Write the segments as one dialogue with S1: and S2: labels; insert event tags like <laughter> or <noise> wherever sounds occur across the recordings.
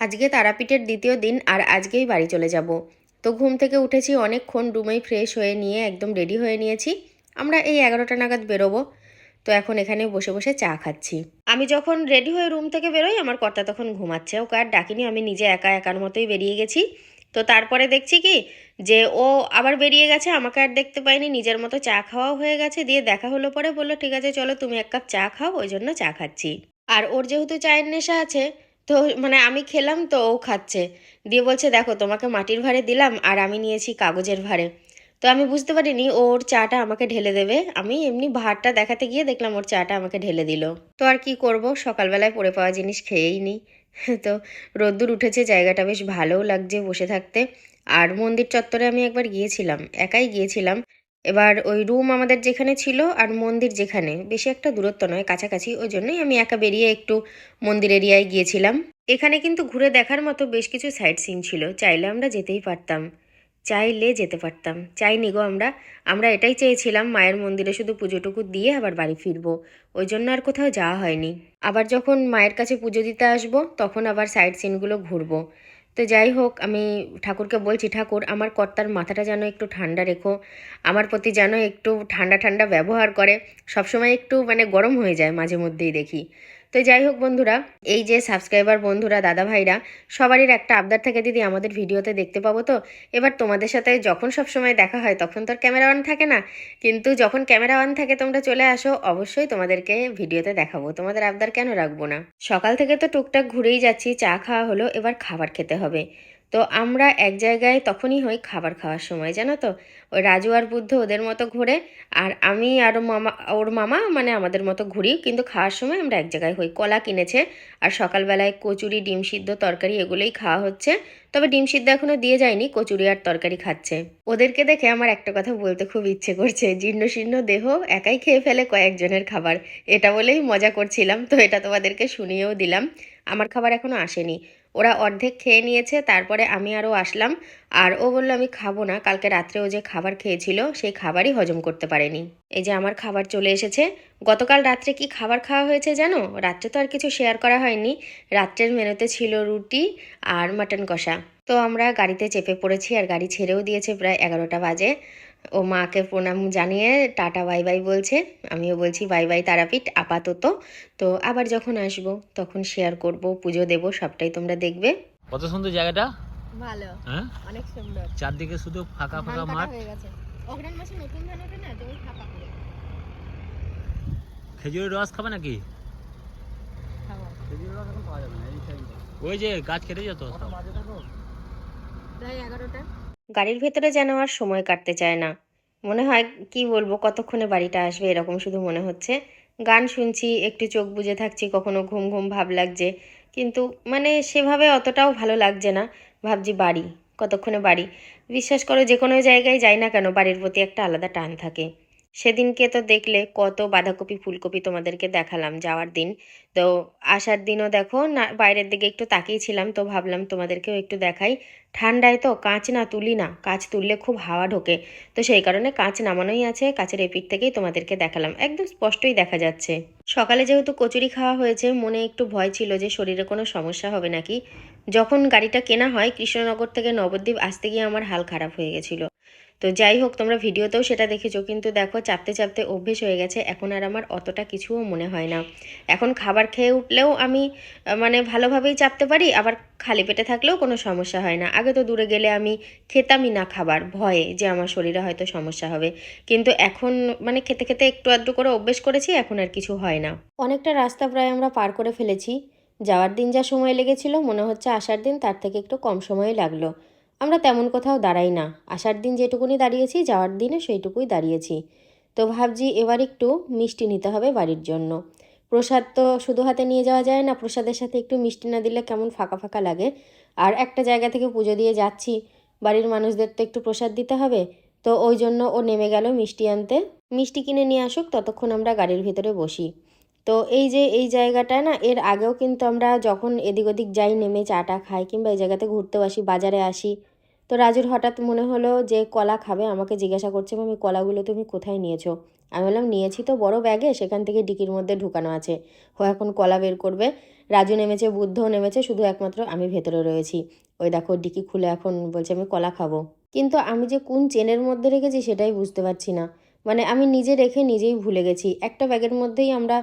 S1: আজকে তারাপীঠের দ্বিতীয় দিন আর আজকেই বাড়ি চলে যাব। তো ঘুম থেকে উঠেছি অনেকক্ষণ রুমেই ফ্রেশ হয়ে নিয়ে একদম রেডি হয়ে নিয়েছি। আমরা এই এগারোটা নাগাদ বেরোবো। তো এখন এখানে বসে বসে চা খাচ্ছি। আমি যখন রেডি হয়ে রুম থেকে বেরোই, আমার কর্তা তখন ঘুমাচ্ছে। ওকে আর ডাকিনি, আমি নিজে একা একার মতোই বেরিয়ে গেছি। তো তারপরে দেখছি কি, যে ও আবার বেরিয়ে গেছে, আমাকে আর দেখতে পাইনি, নিজের মতো চা খাওয়াও হয়ে গেছে। দিয়ে দেখা হলো পরে, বলল, ঠিক আছে, চলো, তুমি এক কাপ চা খাও, ওই জন্য চা খাচ্ছি। আর ওর যেহেতু চায়ের নেশা আছে তো মানে আমি খেলাম তো ও খাচ্ছে। দিয়ে বলছে, দেখো, তোমাকে মাটির ভাঁড়ে দিলাম আর আমি নিয়েছি কাগজের ভাঁড়ে। তো আমি বুঝতে পারিনি, ওর চাটা আমাকে ঢেলে দেবে। আমি এমনি ভাতটা দেখাতে গিয়ে দেখলাম ওর চাটা আমাকে ঢেলে দিল। তো আর কি করব, সকালবেলায় পড়ে পাওয়া জিনিস খেয়েই নিই <laughs> তো রোদ্দুর উঠেছে, জায়গাটা বেশ ভালোও লাগছে বসে থাকতে। আর মন্দির চত্বরে আমি একবার গিয়েছিলাম, একাই গিয়েছিলাম। এবার ওই রুম আমাদের যেখানে ছিল আর মন্দির যেখানে, বেশি একটা দূরত্ব নয়, কাছাকাছি, ওই জন্যই আমি একা বেরিয়ে একটু মন্দির এরিয়ায় গিয়েছিলাম। এখানে কিন্তু ঘুরে দেখার মতো বেশ কিছু সাইট সিন ছিল, চাইলে আমরা যেতেই পারতাম। চাইলে যেতে পারতাম। চাইনি গো আমরা। আমরা এটাই চেয়েছিলাম, মায়ের মন্দিরে শুধু পুজোটুকু দিয়ে আবার বাড়ি ফিরবো। ওই জন্য আর কোথাও যাওয়া হয়নি। আবার যখন মায়ের কাছে পুজো দিতে আসব, তখন আবার সাইড সিনগুলো ঘুরবো। তো যাই হোক, আমি ঠাকুরকে বলছি, ঠাকুর, আমার কর্তার মাথাটা যেন একটু ঠান্ডা রেখো। আমার প্রতি যেন একটু ঠান্ডা ঠান্ডা ব্যবহার করে। সবসময় একটু মানে গরম হয়ে যায় মাঝে মধ্যেই দেখি। তো যাই হোক বন্ধুরা, এই যে সাবস্ক্রাইবার বন্ধুরা, দাদা ভাইরা, সবারই একটা আবদার থাকে, দিদি, আমাদের ভিডিওতে দেখতে পাবো তো? এবার তোমাদের সাথে যখন সব সময় দেখা হয়, তখন তো ক্যামেরা অন থাকে না। কিন্তু যখন ক্যামেরা অন থাকে, তোমরা চলে আসো, অবশ্যই তোমাদেরকে ভিডিওতে দেখাবো। তোমাদের আবদার কেন রাখব না? সকাল থেকে তো টুকটাক ঘুরেই যাচ্ছি, চা খাওয়া হলো, এবার খাবার খেতে হবে। তো আমরা এক জায়গায় তখনই হই খাবার খাওয়ার সময়, জানো তো? ওই রাজু আর বুদ্ধ ওদের মতো ঘুরে আর আমি আর মামা, ওর মামা মানে আমাদের মতো ঘুরি, কিন্তু খাওয়ার সময় আমরা এক জায়গায় হই। কলা কিনেছে আর সকালবেলায় কচুরি, ডিম সিদ্ধ, তরকারি এগুলোই খাওয়া হচ্ছে। তবে ডিম সিদ্ধ এখনও দিয়ে যায়নি, কচুরি আর তরকারি খাচ্ছে। ওদেরকে দেখে আমার একটা কথা বলতে খুব ইচ্ছে করছে, জীর্ণ শীর্ণ দেহ একাই খেয়ে ফেলে কয়েকজনের খাবার। এটা বলেই মজা করছিলাম, তো এটা তোমাদেরকে শুনিয়েও দিলাম। আমার খাবার এখনও আসেনি। ওরা অর্ধেক খেয়ে নিয়েছে, তারপরে আমি আরও আসলাম। আর ও বলল, আমি খাব না, কালকে রাত্রে ও যে খাবার খেয়েছিল, সেই খাবারই হজম করতে পারেনি। এই যে আমার খাবার চলে এসেছে। গতকাল রাত্রে কি খাবার খাওয়া হয়েছে জানো? রাত্রে তো আর কিছু শেয়ার করা হয়নি। রাত্রের মেনুতে ছিল রুটি আর মাটন কষা। তো আমরা গাড়িতে চেপে পড়েছি আর গাড়ি ছেড়েও দিয়েছে প্রায় এগারোটা বাজে। ও মাকে প্রণাম জানিয়ে টাটা বাই বাই বলছে। আমিও বলছি বাই বাই তারাপীঠ আপাতত। তো আবার যখন আসব তখন শেয়ার করব পুজো দেব সবটাই তোমরা দেখবে।
S2: কত সুন্দর জায়গাটা?
S1: ভালো।
S2: হ্যাঁ?
S1: অনেক সুন্দর।
S2: চারদিকে শুধু ফাঁকা ফাঁকা মাঠ।
S1: হয়ে গেছে। অগ্রাণ মাসে নতুন ধান ওঠে না জমি ফাঁকা করে।
S2: খেজুরের রস খাবে নাকি? খেজুরের রস এখন পাওয়া যাবে না এই টাইমে ওই যে গাছ কেটেছে তো সব।
S1: প্রায় এগারোটা। গাড়ির ভেতরে যেন আর সময় কাটতে চায় না। মনে হয়, কি বলব, কতক্ষণে বাড়িটা আসবে এরকম শুধু মনে হচ্ছে। গান শুনছি, একটু চোখ বুঝে থাকছি, কখনো ঘুম ঘুম ভাব লাগছে। কিন্তু মানে সেভাবে অতটাও ভালো লাগছে না। ভাবছি বাড়ি, কতক্ষণে বাড়ি? বিশ্বাস করো, যে কোনো জায়গায় যাই না কেন, বাড়ির প্রতি একটা আলাদা টান থাকে। সেদিনকে তো দেখলে কত বাঁধাকপি, ফুলকপি তোমাদেরকে দেখালাম যাওয়ার দিন। তো আসার দিনও দেখো, না, বাইরের দিকে একটু তাকিয়েছিলাম তো ভাবলাম তোমাদেরকেও একটু দেখাই। ঠান্ডায় তো কাঁচ না তুলি না, কাঁচ তুললে খুব হাওয়া ঢোকে। তো সেই কারণে কাঁচ নামানোই আছে, কাঁচের এপিট থেকেই তোমাদেরকে দেখালাম। একদম স্পষ্টই দেখা যাচ্ছে। সকালে যেহেতু কচুরি খাওয়া হয়েছে, মনে একটু ভয় ছিল যে শরীরে কোনো সমস্যা হবে নাকি। যখন গাড়িটা কেনা হয়, কৃষ্ণনগর থেকে নবদ্বীপ আসতে গিয়ে আমার হাল খারাপ হয়ে গেছিল। তো যাই হোক, তোমরা ভিডিওতেও সেটা দেখেছ, কিন্তু দেখো চাপতে চাপতে অভ্যেস হয়ে গেছে, এখন আর আমার অতটা কিছুও মনে হয় না। এখন খাবার খেয়ে উঠলেও আমি মানে ভালোভাবেই চাপতে পারি, আবার খালি পেটে থাকলেও কোনো সমস্যা হয় না। আগে তো দূরে গেলে আমি খেতামই না খাবার, ভয়ে যে আমার শরীরে হয়তো সমস্যা হবে। কিন্তু এখন মানে খেতে খেতে একটু আধটু করে অভ্যেস করেছি, এখন আর কিছু হয় না। অনেকটা রাস্তা প্রায় আমরা পার করে ফেলেছি। যাওয়ার দিন যা সময় লেগেছিল, মনে হচ্ছে আসার দিন, তার থেকে একটু কম সময় লাগল। আমরা তেমন কোথাও দাঁড়াই না। আসার দিন যেটুকুনি দাঁড়িয়েছি, যাওয়ার দিনে সেইটুকুই দাঁড়িয়েছি। তো ভাবছি এবার একটু মিষ্টি নিতে হবে বাড়ির জন্য। প্রসাদ তো শুধু হাতে নিয়ে যাওয়া যায় না, প্রসাদের সাথে একটু মিষ্টি না দিলে কেমন ফাঁকা ফাঁকা লাগে। আর একটা জায়গা থেকে পুজো দিয়ে যাচ্ছি। বাড়ির মানুষদের তো একটু প্রসাদ দিতে হবে, তো ওই জন্য ও নেমে গেল মিষ্টি আনতে। মিষ্টি কিনে নিয়ে আসুক, ততক্ষণ আমরা গাড়ির ভিতরে বসি। তো এই যে এই জায়গাটা না, এর আগেও কিন্তু আমরা যখন এদিক ওদিক যাই, নেমে চাটা খাই কিংবা এই জায়গাতে ঘুরতেও আসি, বাজারে আসি তো রাজুর হঠাৎ মনে হলো যে কলা খাবে, আমাকে জিজ্ঞাসা করছে আমি কলাগুলো তুমি কোথায় নিয়েছো? আমি বললাম, নিয়েছি তো বড় ব্যাগে, সেখান থেকে ডিকির মধ্যে ঢুকানো আছে। ও এখন কলা বের করবে। রাজু নেমেছে, বুদ্ধও নেমেছে, শুধু একমাত্র আমি ভেতরে রয়েছি। ওই দেখো, ডিকি খুলে এখন বলছে, আমি কলা খাব। কিন্তু আমি যে কোন চেনের মধ্যে রেখেছি সেটাই বুঝতে পারছি না। মানে আমি নিজে রেখে নিজেই ভুলে গেছি। একটা ব্যাগের মধ্যেই আমরা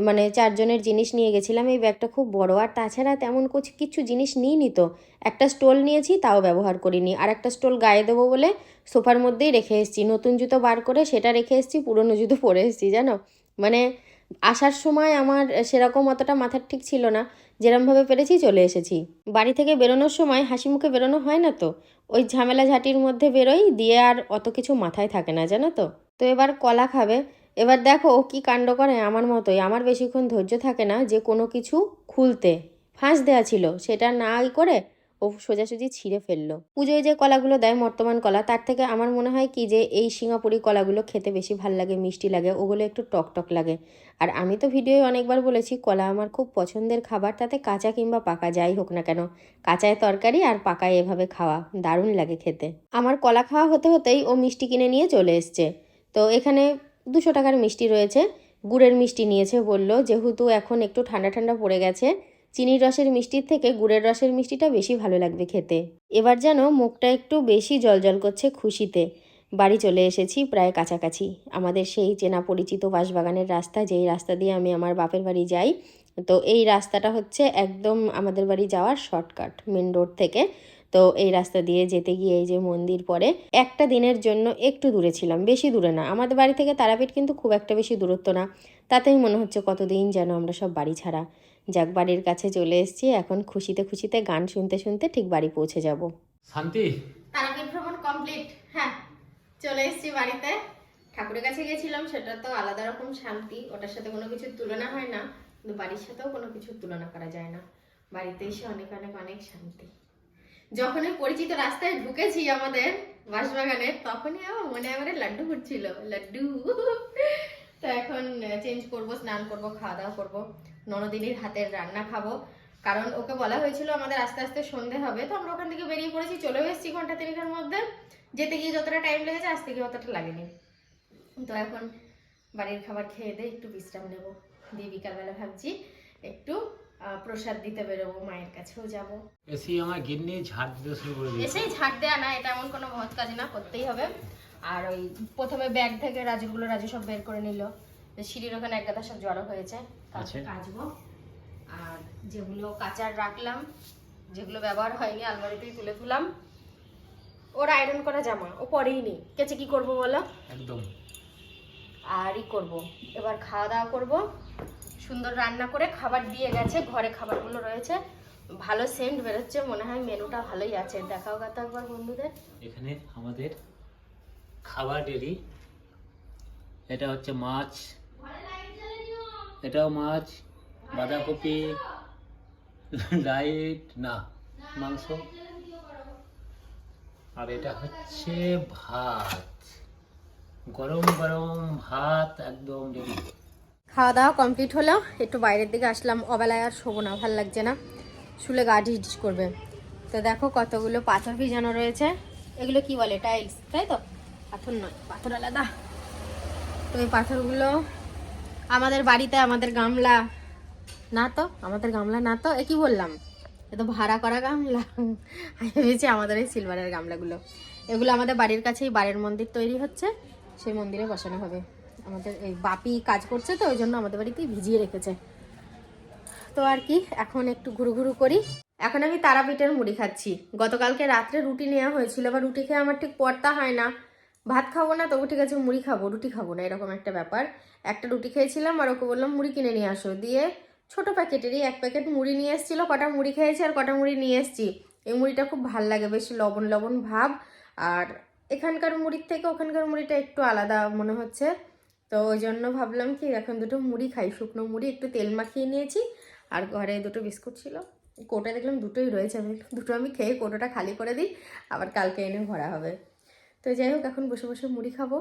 S1: মানে চারজনের জিনিস নিয়ে গেছিলাম, এই ব্যাগটা খুব বড়। আর তাছাড়া তেমন কুছ- জিনিস নিইনি তো। একটা স্টোল নিয়েছি, তাও ব্যবহার করিনি। আর একটা স্টোল গায়ে দেবো বলে সোফার মধ্যেই রেখে এসেছি। নতুন জুতো বার করে সেটা রেখে এসেছি, পুরনো জুতো পরে এসেছি, জানো? মানে আসার সময় আমার সেরকম অতটা মাথার ঠিক ছিল না। যেরমভাবে পেরেছি চলে এসেছি। বাড়ি থেকে বেরোনোর সময় হাসি মুখে বেরোনো হয় না তো? ওই ঝামেলা ঝাঁটির মধ্যে বেরোই, দিয়ে আর অত কিছু মাথায় থাকে না, জানো তো? তো এবার কলা খাবে। এবার দেখো ও কী কাণ্ড করে আমার মতোই। আমার বেশিক্ষণ ধৈর্য থাকে না যে কোনো কিছু খুলতে। ফাঁস দেওয়া ছিল, সেটা নাই করে ও সোজাসুজি ছিঁড়ে ফেলল। পুজোয় যে কলাগুলো দেয়, বর্তমান কলা, তার থেকে আমার মনে হয় কি যে এই সিঙ্গাপুরি কলাগুলো খেতে বেশি ভালো লাগে, মিষ্টি লাগে, ওগুলো একটু টক টক লাগে। আর আমি তো ভিডিওয়ে অনেকবার বলেছি, কলা আমার খুব পছন্দের খাবার, তাতে কাঁচা কিংবা পাকা যাই হোক না কেন। কাঁচায় তরকারি আর পাকায় এভাবে খাওয়া, দারুণ লাগে খেতে। আমার কলা খাওয়া হতে হতেই ও মিষ্টি কিনে নিয়ে চলে এসছে। তো এখানে দুশো টাকার মিষ্টি রয়েছে। গুড়ের মিষ্টি নিয়েছে বলল, যেহেতু এখন একটু ঠান্ডা ঠান্ডা পড়ে গেছে, চিনির রসের মিষ্টির থেকে গুড়ের রসের মিষ্টিটা বেশি ভালো লাগবে খেতে। এবার যেন মুখটা একটু বেশি জলজল করছে খুশিতে। বাড়ি চলে এসেছি প্রায় কাছাকাছি। আমাদের সেই চেনা পরিচিত বাঁশবাগানের রাস্তা, যেই রাস্তা দিয়ে আমি আমার বাপের বাড়ি যাই, তো এই রাস্তাটা হচ্ছে একদম আমাদের বাড়ি যাওয়ার শর্টকাট, মেন রোড থেকে। তো এই রাস্তা দিয়ে যেতে গিয়ে এই যে মন্দির পরে একটা দিনের জন্য একটু দূরে ছিলাম বেশি দূরে না। আমাদের বাড়ি থেকে তারাপীঠ কিন্তু খুব একটা বেশি দূরত্ব না। তাতেই মনে হচ্ছে কতদিন যেন আমরা সব বাড়ি ছাড়া। যাক বাড়ির কাছে চলে এসেছি এখন খুশিতে খুশিতে গান শুনতে শুনতে ঠিক বাড়ি পৌঁছে যাব।
S2: শান্তি?
S1: তারাপীঠ ভ্রমণ কমপ্লিট। হ্যাঁ চলে এসেছি বাড়িতে। ঠাকুরের কাছে গেছিলাম সেটা তো আলাদা রকম শান্তি। ওটার সাথে কোনো কিছুর তুলনা হয় না। কিন্তু বাড়ির সাথেও কোনো কিছুর তুলনা করা যায় না। বাড়িতে এসে অনেক অনেক অনেক শান্তি। যখনই পরিচিত রাস্তায় ঢুকেছি আমাদের বাঁশবাগানে, তখনই আমার মনে আমাদের লাড্ডু ফুটছিল। লাড্ডু। তো এখন চেঞ্জ করব, স্নান করব, খাওয়া দাওয়া করব, ননদিনীর হাতের রান্না খাব। কারণ ওকে বলা হয়েছিল আমাদের আস্তে আস্তে সন্ধে হবে, তো আমরা ওখান থেকে বেরিয়ে পড়েছি, চলেও এসেছি ঘণ্টা তিনেকের মধ্যে। যেতে গিয়ে যতটা টাইম লেগেছে আসতে গিয়ে অতটা লাগেনি। তো এখন বাড়ির খাবার খেয়ে দিয়ে একটু বিশ্রাম নেব। দিয়ে বিকালবেলা ভাবছি একটু প্রসাদ দিতে বেরোবো মায়ের কাছেও যাব।
S2: এসি আমার গিন্নি ঝাড় দিতে শুরু করে দিয়েছে।
S1: এসেই ঝাড় দেয়া না এটা এমন কোনো মহৎ কাজ না করতেই হবে। আর ওই প্রথমে ব্যাগ থেকে রাজুগুলো রাজু সব বের করে নিল। সিঁড়ির ওখানে এক গাদা সব জড়ো হয়েছে
S2: আচ্ছা।
S1: কাচবো। আর যেগুলো কাচার রাখলাম যেগুলো ব্যবহার হয়নি আলমারিতেই তুলে তুলাম। ওর আয়রন করা জামা ও পরেই নি কেচে কি করব বলো?
S2: একদম।
S1: আর ই করব। এবার খাওয়া দাওয়া করব। সুন্দর রান্না করে খাবার দিয়ে গেছে, ঘরে খাবারগুলো রয়েছে। ভালো সেন্ট বেরোচ্ছে, মনে হয় মেনুটা ভালোই আছে। দেখাও গা একবার বন্ধুদের।
S2: এখানে আমাদের খাবার রেডি এটা হচ্ছে মাছ। এটাও মাছ, বাঁধাকপি লাইট না, মাংস। আর এটা হচ্ছে ভাত। গরম গরম ভাত একদম রেডি
S1: খাওয়া দাওয়া কমপ্লিট হলো, একটু বাইরের দিকে আসলাম, অবেলায় আর শোবো না, ভালো লাগছে না। শুলে গা ঢিস করবে। তো দেখো কতগুলো পাথর ভিজানো রয়েছে। এগুলো কি বলে? টাইলস তাই তো? পাথর নয়, পাথর আলাদা। তো এই পাথরগুলো আমাদের বাড়িতে, আমাদের গামলা না তো? আমাদের গামলা না তো? এ কি বললাম? এ তো ভাড়া করা গামলা। আমি ভেবেছি আমাদের এই সিলভারের গামলাগুলো। এগুলো আমাদের বাড়ির কাছেই বাড়ির মন্দির তৈরি হচ্ছে। সেই মন্দিরে বসানো হবে। আমাদের এই বাপি কাজ করছে তো, ওই জন্য আমাদের বাড়িতেই ভিজিয়ে রেখেছে। তো আর কি, এখন একটু ঘুরু ঘুরু করি। এখন আমি তারাপীঠের মুড়ি খাচ্ছি। গতকালকে রাত্রে রুটি নেওয়া হয়েছিল বা রুটি খেয়ে আমার ঠিক পড়তা হয় না। ভাত খাব না, তবু ঠিক আছে মুড়ি খাব, রুটি খাব না, এরকম একটা ব্যাপার। একটা রুটি খেয়েছিলাম, আর ওকে বললাম, মুড়ি কিনে নিয়ে আসো। দিয়ে ছোট প্যাকেটেরই এক প্যাকেট মুড়ি নিয়ে এসেছিল, কটা মুড়ি খেয়েছি আর কটা মুড়ি নিয়ে এসেছি। এই মুড়িটা খুব ভালো লাগে, বেশ লবণ লবণ ভাব। আর এখানকার মুড়ির থেকে ওখানকার মুড়িটা একটু আলাদা মনে হচ্ছে। তো ওই জন্য ভাবলাম কি, এখন দুটো মুড়ি খাই। শুকনো মুড়ি, একটু তেল মাখিয়ে নিয়েছি আর ঘরে দুটো বিস্কুট ছিল। কোটা দেখলাম দুটোই রয়েছে। আমি দুটো আমি খেয়ে কোটোটা খালি করে দিই, আবার কালকে এনে ভরা হবে। তো যাই হোক, এখন বসে বসে মুড়ি খাব।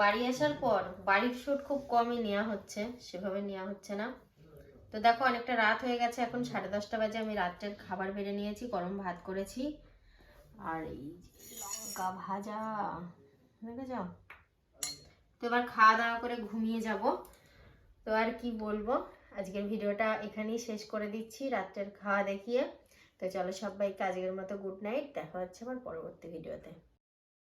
S1: বাড়ি আসার পর বাড়ির শ্যুট খুব কমই নেওয়া হচ্ছে, সেভাবে নেওয়া হচ্ছে না। তো দেখো, অনেকটা রাত হয়ে গেছে। এখন সাড়ে দশটা বাজে। আমি রাত্রের খাবার বেড়ে নিয়েছি, গরম ভাত করেছি। আর এই লঙ্কা ভাজা যাও তো এবার খাওয়া দাওয়া করে ঘুমিয়ে যাব। তো আর কি বলব? আজকের ভিডিওটা এখানেই শেষ করে দিচ্ছি, রাত্রের খাওয়া দেখিয়ে। তো চলো সবাইকে আজকের মতো গুড নাইট দেখা হচ্ছে আমার পরবর্তী ভিডিওতে।